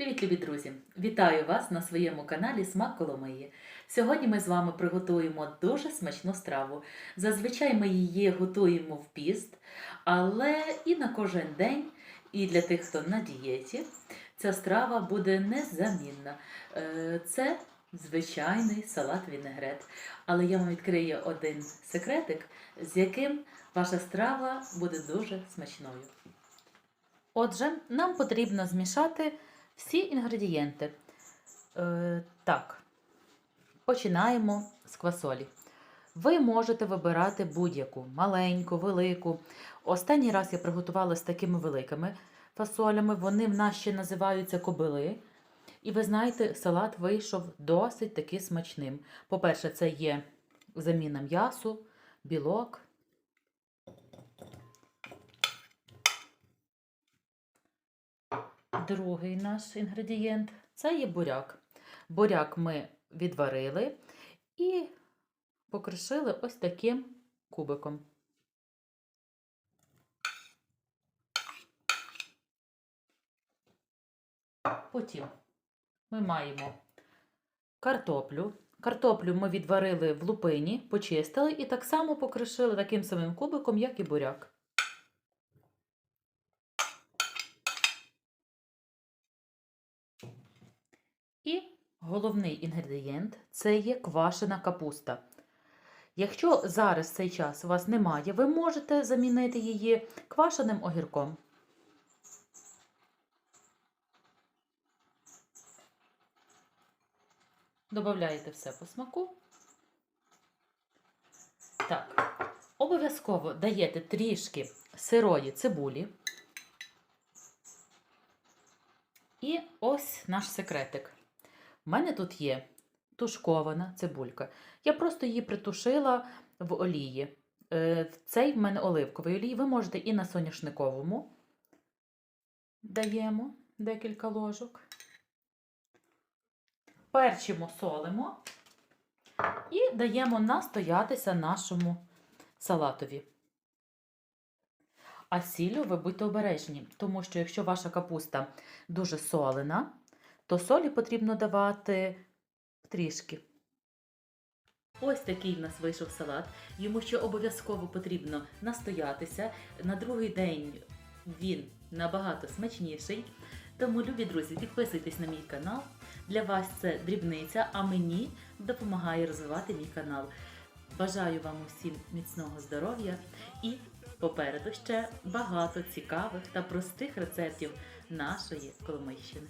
Привіт, любі друзі! Вітаю вас на своєму каналі Смак Коломиї. Сьогодні ми з вами приготуємо дуже смачну страву. Зазвичай ми її готуємо в піст, але і на кожен день, і для тих, хто на дієті, ця страва буде незамінна. Е, Це звичайний салат вінегрет. Але я вам відкрию один секретик, з яким ваша страва буде дуже смачною. Отже, нам потрібно змішати всі інгредієнти. Е, так, починаємо з квасолі. Ви можете вибирати будь-яку маленьку, велику. Останній раз я приготувала з такими великими фасолями. Вони в нас ще називаються кобили. І ви знаєте, салат вийшов досить таки смачним. По-перше, це є заміна м'ясу, білок. Другий наш інгредієнт це є буряк. Буряк ми відварили і покришили ось таким кубиком. Потім ми маємо картоплю. Картоплю ми відварили в лупині, почистили і так само покришили таким самим кубиком, як і буряк. І головний інгредієнт це є квашена капуста. Якщо зараз цей час у вас немає, ви можете замінити її квашеним огірком. Добавляєте все по смаку. Так, обов'язково даєте трішки сирої цибулі. І ось наш секретик. У мене тут є тушкована цибулька. Я просто її притушила в олії. Е, Цей в мене оливковий олій. Ви можете і на соняшниковому даємо декілька ложок. Перчимо, солимо і даємо настоятися нашому салатові. А сіллю ви будьте обережні, тому що якщо ваша капуста дуже солена, то солі потрібно давати трішки. Ось такий в нас вийшов салат. Йому ще обов'язково потрібно настоятися. На другий день він набагато смачніший. Тому, любі друзі, підписуйтесь на мій канал. Для вас це дрібниця, а мені допомагає розвивати мій канал. Бажаю вам усім міцного здоров'я і попереду ще багато цікавих та простих рецептів нашої Коломийщини.